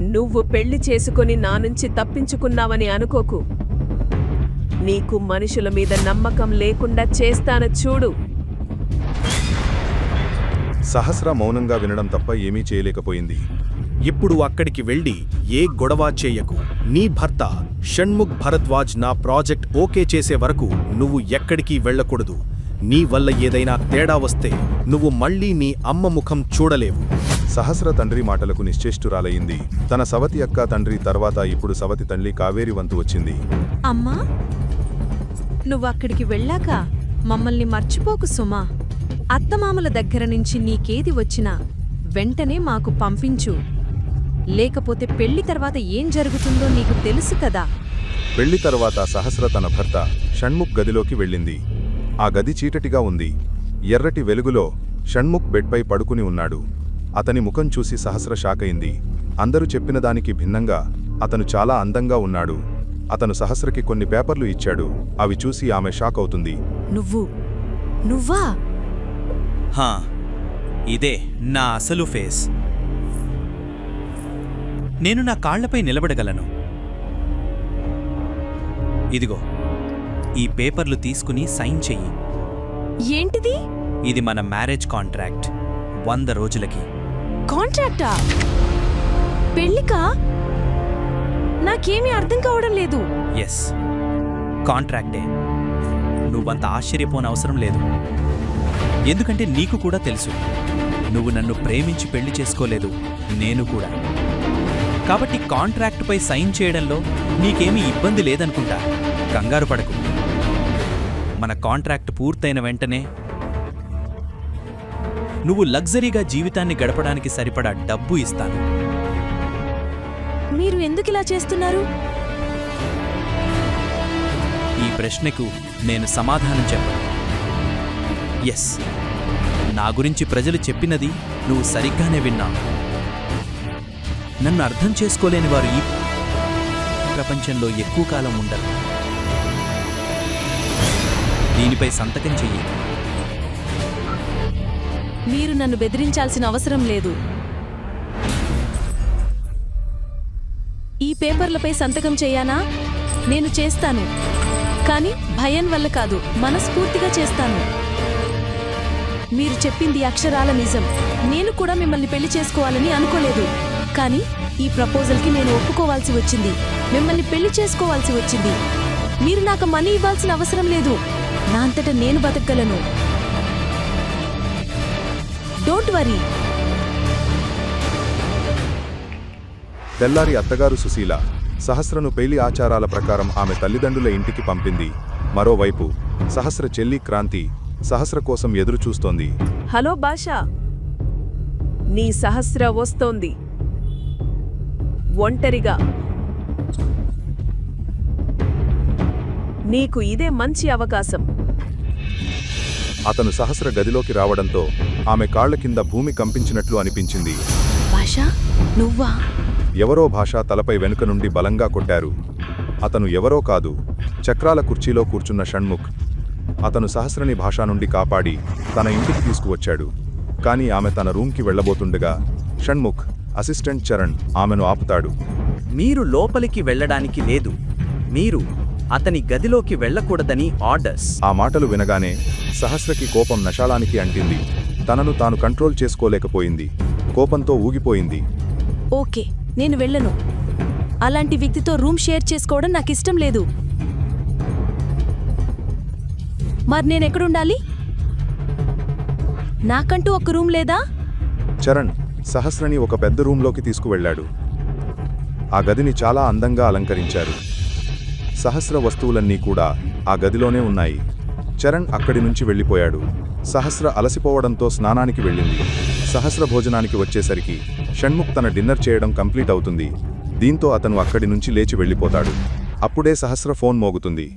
నువ్వు పెళ్ళి చేసుకుని నా నుంచి తప్పించుకున్నావని అనుకోకు. నీకు మనుషుల మీద నమ్మకం లేకుండా చేస్తాను చూడు. సహస్ర మౌనంగా వినడం తప్ప ఏమీ చేయలేకపోయింది. ఇప్పుడు అక్కడికి వెళ్ళి ఏ గొడవ చేయకు. నీ భర్త షణ్ముఖ్ భరద్వాజ్ నా ప్రాజెక్ట్ ఓకే చేసే వరకు నువ్వు ఎక్కడికి వెళ్ళకూడదు. నీ వల్ల ఏదైనా తేడా వస్తే నువ్వు మళ్ళీ నీ అమ్మ ముఖం చూడలేవు. సహస్ర తండ్రి మాటలకు నిశ్చేష్టురాలయ్యింది తన సవతి అక్క తండ్రి తర్వాత ఇప్పుడు సవతి తల్లి కావేరి వంతు వచ్చింది. అమ్మా! నువ్వు అక్కడికి వెళ్ళాక మమ్మల్ని మర్చిపోకు సుమా. అత్తమామల దగ్గర నుంచి నీకేది వచ్చినా వెంటనే మాకు పంపించు. లేకపోతే పెళ్ళి తర్వాత ఏం జరుగుతుందో నీకు తెలుసు కదా. పెళ్ళి తర్వాత సహస్ర తన భర్త షణ్ముఖ్ గదిలోకి వెళ్ళింది. ఆ గది చీకటిగా ఉంది. ఎర్రటి వెలుగులో షణ్ముఖ్ బెడ్పై పడుకుని ఉన్నాడు. అతని ముఖం చూసి సహస్ర షాకయింది అందరూ చెప్పిన దానికి భిన్నంగా అతను చాలా అందంగా ఉన్నాడు. అతను సహస్రకి కొన్ని పేపర్లు ఇచ్చాడు. అవి చూసి ఆమె షాక్ అవుతుంది. నువ్వు? నువ్వా? హా ఇదే నా అసలు ఫేస్. నేను నా కాళ్ళపై నిలబడగలను. ఇదిగో ఈ పేపర్లు తీసుకుని సైన్ చెయ్యి. ఏంటిది? ఇది మన మ్యారేజ్ కాంట్రాక్ట్. వంద రోజులకి. కాంట్రాక్టా? పెళ్ళికా నాకేమీ అర్థం కావడం లేదు. ఎస్ కాంట్రాక్టే. నువ్వంత ఆశ్చర్యపోనవసరం లేదు. ఎందుకంటే నీకు కూడా తెలుసు. నువ్వు నన్ను ప్రేమించి పెళ్ళి చేసుకోలేదు. నేను కూడా. కాబట్టి కాంట్రాక్టుపై సైన్ చేయడంలో నీకేమీ ఇబ్బంది లేదనుకుంటా. కంగారు పడకు. మన కాంట్రాక్ట్ పూర్తయిన వెంటనే నువ్వు లగ్జరీగా జీవితాన్ని గడపడానికి సరిపడా డబ్బు ఇస్తాను. మీరు ఎందుకిలా చేస్తున్నారు? ఈ ప్రశ్నకు నేను సమాధానం చెప్పను. ఎస్ నా గురించి ప్రజలు చెప్పినది నువ్వు సరిగ్గానే విన్నావు. నన్ను అర్థం చేసుకోలేని వారు ఈ ప్రపంచంలో ఎక్కువ కాలం ఉండరు. దీనిపై సంతకం చెయ్యి. మీరు నన్ను బెదిరించాల్సిన అవసరం లేదు. ఈ పేపర్లపై సంతకం చేయానా? నేను చేస్తాను. కానీ భయం వల్ల కాదు మనస్ఫూర్తిగా చేస్తాను. మీరు చెప్పింది అక్షరాల నిజం. నేను కూడా మిమ్మల్ని పెళ్ళి చేసుకోవాలని అనుకోలేదు. కానీ ఈ ప్రపోజల్కి నేను ఒప్పుకోవాల్సి వచ్చింది. మిమ్మల్ని పెళ్ళి చేసుకోవాల్సి వచ్చింది. మీరు నాకు మనీ ఇవ్వాల్సిన అవసరం లేదు. నా అంతటా నేను బతకగలను. డోంట్ వరీ తెల్లారి అత్తగారు సుశీల సహస్రను పెళ్ళి ఆచారాల ప్రకారం ఆమె తల్లిదండ్రుల ఇంటికి పంపింది. మరోవైపు సహస్ర చెల్లి క్రాంతి సహస్ర కోసం ఎదురు చూస్తోంది హలో బాషా నీ సహస్ర వస్తోంది. ఒంటరిగా. నీకు ఇదే మంచి అవకాశం. అతను సహస్ర గదిలోకి రావడంతో ఆమె కాళ్ళ కింద భూమి కంపించినట్లు అనిపించింది. భాషా నువ్వా? ఎవరో భాష తలపై వెనుక నుండి బలంగా కొట్టారు. అతను ఎవరో కాదు చక్రాల కుర్చీలో కూర్చున్న షణ్ముఖ్. అతను సహస్రని భాష నుండి కాపాడి తన ఇంటికి తీసుకువచ్చాడు. కానీ ఆమె తన రూమ్కి వెళ్ళబోతుండగా షణ్ముఖ్ అసిస్టెంట్ చరణ్ ఆమెను ఆపుతాడు. మీరు లోపలికి వెళ్ళడానికి లేదు. మీరు అతని గదిలోకి వెళ్ళకూడదని ఆర్డర్స్ ఆ మాటలు వినగానే సహస్రకి కోపం నశాళానికి అంటింది. తనను తాను కంట్రోల్ చేసుకోలేకపోయింది. కోపంతో ఊగిపోయింది. ఓకే నేను వెళ్ళను. అలాంటి వ్యక్తితో రూమ్ షేర్ చేసుకోవడం నాకు ఇష్టం లేదు. మరి నేను ఎక్కడుండాలి? నాకంటూ ఒక రూమ్ లేదా? చరణ్ సహస్రని ఒక పెద్ద రూంలోకి తీసుకువెళ్ళాడు. ఆ గదిని చాలా అందంగా అలంకరించారు. సహస్ర వస్తువులన్నీ కూడా ఆ గదిలోనే ఉన్నాయి. చరణ్ అక్కడి నుంచి వెళ్ళిపోయాడు. సహస్ర అలసిపోవడంతో స్నానానికి వెళ్ళింది. సహస్ర భోజనానికి వచ్చేసరికి షణ్ముఖ్ తన డిన్నర్ చేయడం కంప్లీట్ అవుతుంది. దీంతో అతను అక్కడి నుంచి లేచి వెళ్ళిపోతాడు. అప్పుడే సహస్ర ఫోన్ మోగుతుంది.